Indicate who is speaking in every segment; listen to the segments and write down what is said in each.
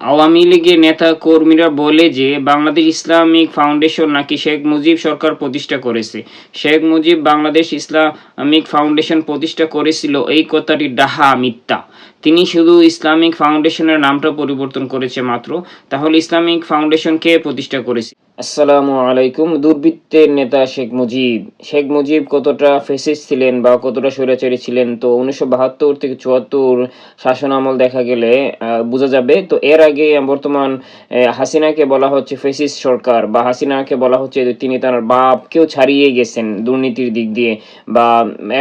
Speaker 1: আওয়ামী লীগের নেতা কর্মীরা বলে যে, বাংলাদেশ ইসলামিক ফাউন্ডেশন নাকি শেখ মুজিব সরকার প্রতিষ্ঠা করেছে। শেখ মুজিব বাংলাদেশ ইসলামিক ফাউন্ডেশন প্রতিষ্ঠা করেছিল, এই কথাটি ডাহা মিথ্যা। তিনি শুধু ইসলামিক ফাউন্ডেশনের নামটা পরিবর্তন করেছে মাত্র, তাহলে ইসলামিক ফাউন্ডেশন কে প্রতিষ্ঠা করেছে? আসসালামু আলাইকুম, দুর্বৃত্তের নেতা শেখ মুজিব। শেখ মুজিব কতটা ফেসিস ছিলেন বা কতটা স্বৈরাচারী ছিলেন? তো উনিশশো বাহাত্তর থেকে চুয়াত্তর শাসন আমল দেখা গেলে বোঝা যাবে। তো এর আগে বর্তমান হাসিনাকে বলা হচ্ছে ফেসিস সরকার বা হাসিনাকে বলা হচ্ছে তিনি তার বাপ বাপকেও ছাড়িয়ে গেছেন দুর্নীতির দিক দিয়ে বা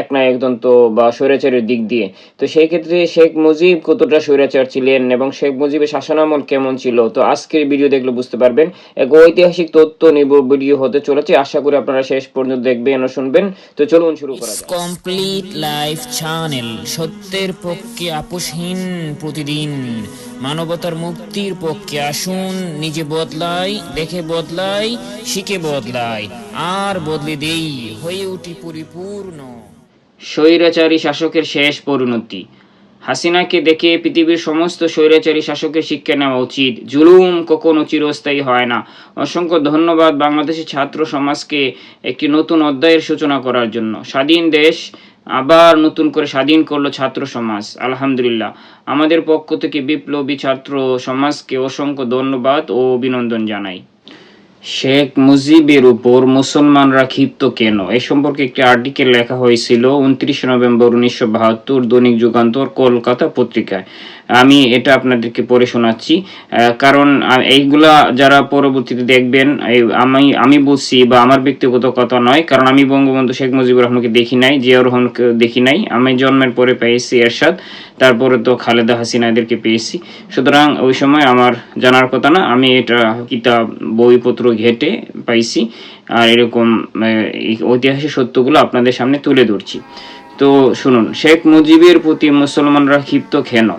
Speaker 1: এক না একদন্ত বা স্বৈরাচারের দিক দিয়ে। তো সেই ক্ষেত্রে শেখ মুজিব কতটা স্বৈরাচার ছিলেন এবং শেখ মুজিবের শাসনামল কেমন ছিল? তো আজকের ভিডিও দেখলে বুঝতে পারবেন এক ঐতিহাসিক তথ্য নির্ভর ভিডিও হতে চলেছে। আশা করি আপনারা শেষ পর্যন্ত দেখবেন ও শুনবেন। তো চলুন শুরু করা যাক।
Speaker 2: কমপ্লিট লাইফ চ্যানেল সত্যের পক্ষে আপোষহীন প্রতিদিন। মানবতার মুক্তির পক্ষে আসুন নিজে বদলাই দেখে বদলাই শিখে বদলাই। আর বদলে দেই হয়ে উঠি পরিপূর্ণ।
Speaker 1: স্বৈরাচারী শাসকের শেষ পরিণতি। হাসিনাকে দেখে পৃথিবীর সমস্ত স্বৈরাচারী শাসকের শিক্ষা নেওয়া উচিত। জুলুম কখনো চিরস্থায়ী হয় না। অসংখ্য ধন্যবাদ বাংলাদেশের ছাত্র সমাজকে একটি নতুন অধ্যায়ের সূচনা করার জন্য। স্বাধীন দেশ আবার নতুন করে স্বাধীন করল ছাত্র সমাজ। আলহামদুলিল্লাহ। আমাদের পক্ষ থেকে বিপ্লবী ছাত্র সমাজকে অসংখ্য ধন্যবাদ ও অভিনন্দন জানাই। শেখ মুজিবের উপর মুসলমানরা ক্ষিপ্ত কেন? এ সম্পর্কে একটি আর্টিকেল লেখা হয়েছিল উনত্রিশে নভেম্বর উনিশশো বাহাত্তর দৈনিক যুগান্তর, কলকাতা পত্রিকায়। আমি এটা আপনাদেরকে পড়ে শোনাচ্ছি। কারণ এইগুলা যারা পরবর্তীতে দেখবেন আমি আমি বলছি বা আমার ব্যক্তিগত কথা নয়, কারণ আমি বঙ্গবন্ধু শেখ মুজিবুর রহমানকে দেখি নাই, জিয়াউর রহমানকে দেখি নাই। আমি জন্মের পরে পেয়েছি এরশাদ, তারপরে তো খালেদা হাসিনা এদেরকে পেয়েছি। সুতরাং ওই সময় আমার জানার কথা না, আমি এটা কিতাব, বইপত্র ঘেটে পাইছি, আর এরকম ঐতিহাসিক সত্যগুলো আপনাদের সামনে তুলে ধরছি। তো শুনুন, শেখ মুজিবের প্রতি মুসলমানরা ক্ষিপ্ত কেন?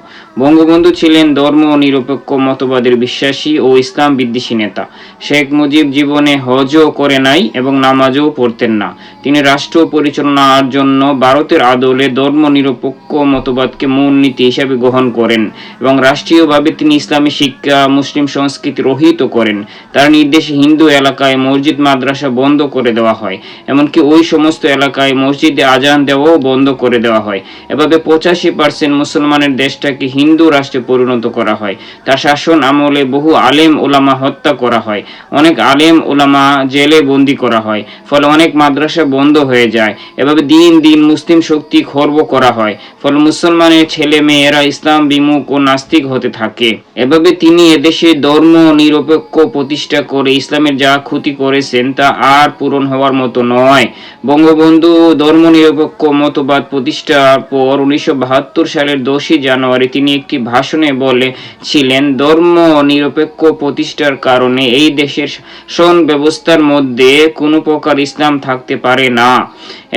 Speaker 1: বঙ্গবন্ধু ছিলেন ধর্ম নিরপেক্ষ মতবাদের বিশ্বাসী ও ইসলাম বিদ্বেষী নেতা। শেখ মুজিব জীবনে হজও করে নাই এবং নামাজও পড়তেন না। তিনি রাষ্ট্র পরিচালনার জন্য ভারতের আদলে ধর্ম নিরপেক্ষ মতবাদকে মূলনীতি হিসাবে গ্রহণ করেন এবং রাষ্ট্রীয়ভাবে তিনি ইসলামী শিক্ষা, মুসলিম সংস্কৃতি রহিত করেন। তার নির্দেশে হিন্দু এলাকায় মসজিদ, মাদ্রাসা বন্ধ করে দেওয়া হয়। এমনকি ওই সমস্ত এলাকায় মসজিদে আজান দেওয়াও বন্ধ করে দেওয়া হয়। এভাবে পঁচাশি পার্সেন্ট মুসলমানের দেশটাকে হিন্দু রাষ্ট্রে পরিণত করা হয়। তার শাসন আমলে বহু আলেম ওলামা হত্যা করা হয়। অনেক আলেম ওলামা জেলে বন্দি করা হয়, ফলে অনেক মাদ্রাসা বন্ধ হয়ে যায়। এভাবে দিন দিন মুসলিম শক্তি খর্ব করা হয়, ফলে মুসলমানের ছেলে মেয়েরা ইসলাম বিমুখ ও নাস্তিক হতে থাকে। এভাবে তিনি এদেশে ধর্ম নিরপেক্ষ প্রতিষ্ঠা করে ইসলামের যা ক্ষতি করেছেন তা আর পূরণ হওয়ার মতো নয়। বঙ্গবন্ধু ধর্ম নিরপেক্ষ মতবাদ প্রতিষ্ঠার পর উনিশশো বাহাত্তর সালের দশই জানুয়ারি তিনি একটি ভাষণে বলেছিলেন, ধর্ম নিরপেক্ষ প্রতিষ্ঠার কারণে এই দেশের শাসন ব্যবস্থার মধ্যে কোনো প্রকার ইসলাম থাকতে পারে না।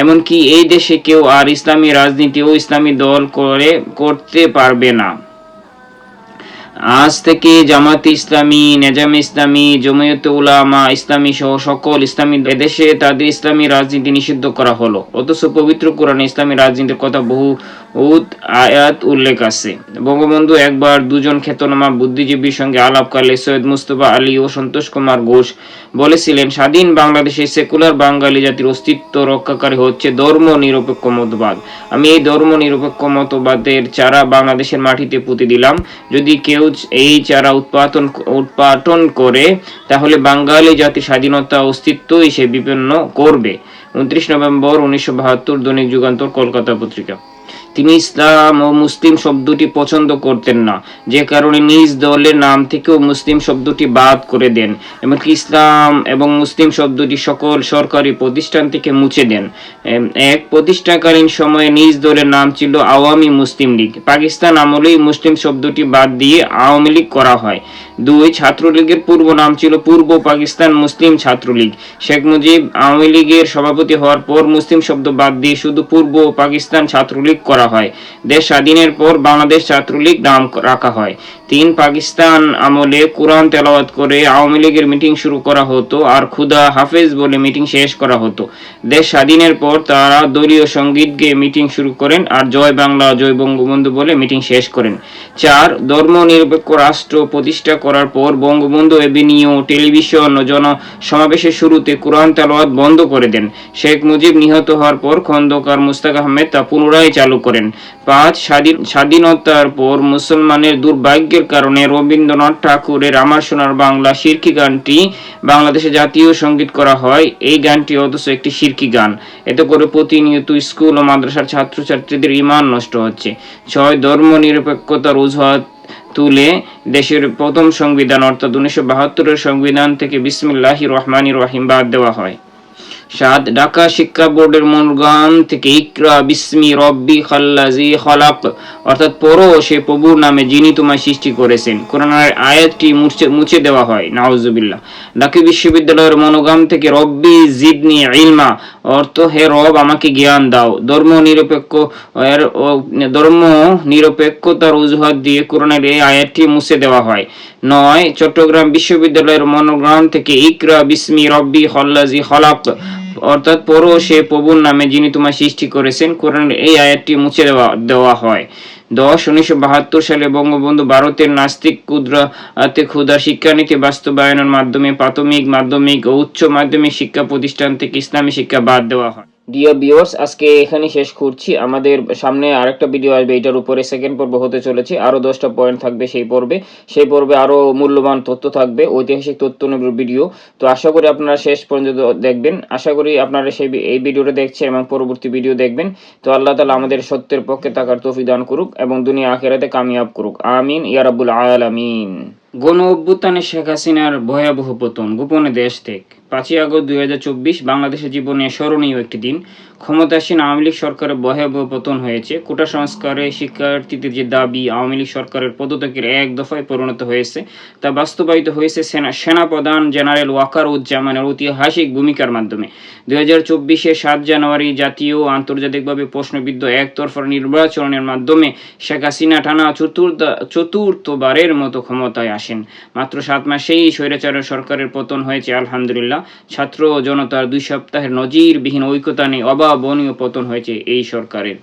Speaker 1: এমনকি এই দেশে কেউ আর ইসলামী রাজনীতি ও ইসলামী দল করে, করতে পারবে না। আজ থেকে জামাত ইসলামী, নেজাম ইসলামী, জমিয়ত উলামা ইসলামী সহ সকল ইসলামী এদেশে তাদের ইসলামী রাজনীতি নিষিদ্ধ করা হলো। অথচ পবিত্র কোরআনে ইসলামী রাজনীতির কথা বহু উদ আয়াত উল্লেখ আছে। বঙ্গবন্ধু একবার দুজন খ্যাতনামা বুদ্ধিজীবীর সঙ্গে আলাপকালে সৈয়দ মুস্তফা আলী ও সন্তোষ কুমার ঘোষ বলেছিলেন, স্বাধীন বাংলাদেশে সেকুলার বাঙালি জাতির অস্তিত্ব রক্ষাকারী হচ্ছে ধর্ম নিরপেক্ষ মতবাদ। আমি এই ধর্ম নিরপেক্ষ মতবাদের চারা বাংলাদেশের মাটিতে পুঁতে দিলাম। যদি কেউ এই চারা উৎপাদন উৎপাদন করে, তাহলে বাঙালি জাতির স্বাধীনতা অস্তিত্বই সে বিপন্ন করবে। উনত্রিশ নভেম্বর উনিশশো বাহাত্তর দৈনিক যুগান্তর, কলকাতা পত্রিকা। তিনি ইসলাম ও মুসলিম শব্দটি পছন্দ করতেন না। যে কারণে নিজ দলের নাম থেকেও মুসলিম শব্দটি বাদ করে দেন এমনকি ইসলাম এবং মুসলিম শব্দটি সকল সরকারি প্রতিষ্ঠান থেকে মুছে দেন। এক প্রতিষ্ঠাকালীন সময়ে নিজ দলের নাম ছিল আওয়ামী মুসলিম লীগ। পাকিস্তান আমলেই মুসলিম শব্দটি বাদ দিয়ে আওয়ামী লীগ করা হয়। দুই ছাত্রলীগের পূর্ব নাম ছিল পূর্ব পাকিস্তান মুসলিম ছাত্রলীগ। শেখ মুজিব আওয়ামী লীগের সভাপতি হওয়ার পর মুসলিম শব্দ বাদ দিয়ে শুধু পূর্ব পাকিস্তান ছাত্রলীগ করা হয়। দেশ স্বাধীনের পর বাংলাদেশ ছাত্রলীগ নাম রাখা হয়। তিন পাকিস্তান আমলে কোরআন তেলাওয়াত করে আওয়ামী লীগের মিটিং শুরু করা হতো আর খুদা হাফেজ বলে মিটিং শেষ করা হতো। দেশ স্বাধীনের পর তারা দলীয় সংগীত গেয়ে মিটিং শুরু করেন আর জয় বাংলা, জয় বঙ্গবন্ধু বলে মিটিং শেষ করেন। চার, ধর্ম নিরপেক্ষ রাষ্ট্র প্রতিষ্ঠা করার পর বঙ্গবন্ধু এভিনিউ টেলিভিশন ও জন সমাবেশের শুরুতে কোরআন তেলাওয়াত বন্ধ করে দেন। শেখ মুজিব নিহত হওয়ার পর খন্দকার মুস্তাক আহমেদ তা পুনরায় চালু করেন। পাঁচ স্বাধীন স্বাধীনতার পর মুসলমানের দুর্ভাগ্যের কারণে রবীন্দ্রনাথ ঠাকুরের আমার সোনার বাংলা শিরকি গানটি বাংলাদেশে জাতীয় সংগীত করা হয়। এই গানটি অথচ একটি শিরকি গান। এতে করে প্রতিনিয়ত স্কুল ও মাদ্রাসার ছাত্রছাত্রীদের ইমান নষ্ট হচ্ছে। ছয় ধর্ম নিরপেক্ষতার অজুহাত তুলে দেশের প্রথম সংবিধান অর্থাৎ উনিশশো বাহাত্তরের সংবিধান থেকে বিসমিল্লাহি রহমানি রহিম বাদ দেওয়া হয়। সাত ঢাকা শিক্ষা বোর্ডের মনগান থেকে ইকরা বিসমি রব্বি খাল্লাজি খলাক। অর্থাৎ পড়ো সে প্রভুর নামে যিনি তোমায় সৃষ্টি করেছেন। কোরআনের আয়াতটি মুছে মুছে দেওয়া হয়। নাউজুবিল্লাহ। ঢাকা বিশ্ববিদ্যালয়ের মনোগাম থেকে রব্বি জিদনি ইলমা। অর্থ, হে রব, আমাকে জ্ঞান দাও। ধর্ম নিরপেক্ষ ধর্ম নিরপেক্ষতার অজুহাত দিয়ে কোরআনের এই আয়াতটি মুছে দেওয়া হয়। নয়, চট্টগ্রাম বিশ্ববিদ্যালয়ের মনোগ্রাম থেকে ইকরা বিসমি রব্বি খল্লাজি খলাক। অর্থাৎ পড়ো সে প্রভুর নামে যিনি তোমার সৃষ্টি করেছেন, কোরআনের এই আয়াতটি মুছে দেওয়া দেওয়া হয়। দশ, উনিশশো বাহাত্তর সালে বঙ্গবন্ধু ভারতের নাস্তিক ক্ষুদ্রাতে ক্ষুদা শিক্ষানীতি বাস্তবায়নের মাধ্যমে প্রাথমিক মাধ্যমিক ও উচ্চ মাধ্যমিক শিক্ষা প্রতিষ্ঠান থেকে ইসলামী শিক্ষা বাদ দেওয়া হয়। ডিয়ার ভিউয়ার্স আজকে এখানে শেষ করছি। আমাদের সামনে আরেকটা ভিডিও আসবে, এটার উপরে সেকেন্ড পর্ব হতে চলেছে। আরও দশটা পয়েন্ট থাকবে সেই পর্বে। সেই পর্বে আরও মূল্যবান তথ্য থাকবে, ঐতিহাসিক তথ্য ভিডিও তো আশা করি আপনারা শেষ পর্যন্ত দেখবেন। আশা করি আপনারা সেই এই ভিডিওটা দেখছেন এবং পরবর্তী ভিডিও দেখবেন। তো আল্লাহ তালা আমাদের সত্যের পক্ষে থাকার তৌফিক দান করুক এবং দুনিয়া আখেরাতে কামিয়াব করুক। আমিন। ইয়া রাব্বুল আলামিন। গণ অভ্যুত্থানে শেখ হাসিনার ভয়াবহ পতন, গোপনে দেশ ত্যাগ। পাঁচই আগস্ট দুই হাজার চব্বিশ বাংলাদেশের জীবনে স্মরণীয় একটি দিন। ক্ষমতাসীন আওয়ামী লীগ সরকারের ভয়াবহ পতন হয়েছে। কোটা সংস্কারে শিক্ষার্থীদের যে দাবি আওয়ামী লীগ সরকারের পদত্যাগের এক দফায় পরিণত হয়েছে, তা বাস্তবায়িত হয়েছে সেনা সেনাপ্রধান জেনারেল ওয়াকার উজ্জামানের ঐতিহাসিক ভূমিকার মাধ্যমে। দুই হাজার চব্বিশে সাত জানুয়ারি জাতীয় আন্তর্জাতিকভাবে প্রশ্নবিদ্ধ একতরফা নির্বাচনের মাধ্যমে শেখ হাসিনা টানা চতুর্থ চতুর্থবারের মতো ক্ষমতায় আসেন। মাত্র সাত মাসেই স্বৈরাচার সরকারের পতন হয়েছে, আলহামদুলিল্লাহ। ছাত্র জনতার দুই সপ্তাহের নজিরবিহীন ঐক্যতা নিয়ে অভাবনীয় পতন হয়েছে এই সরকারের।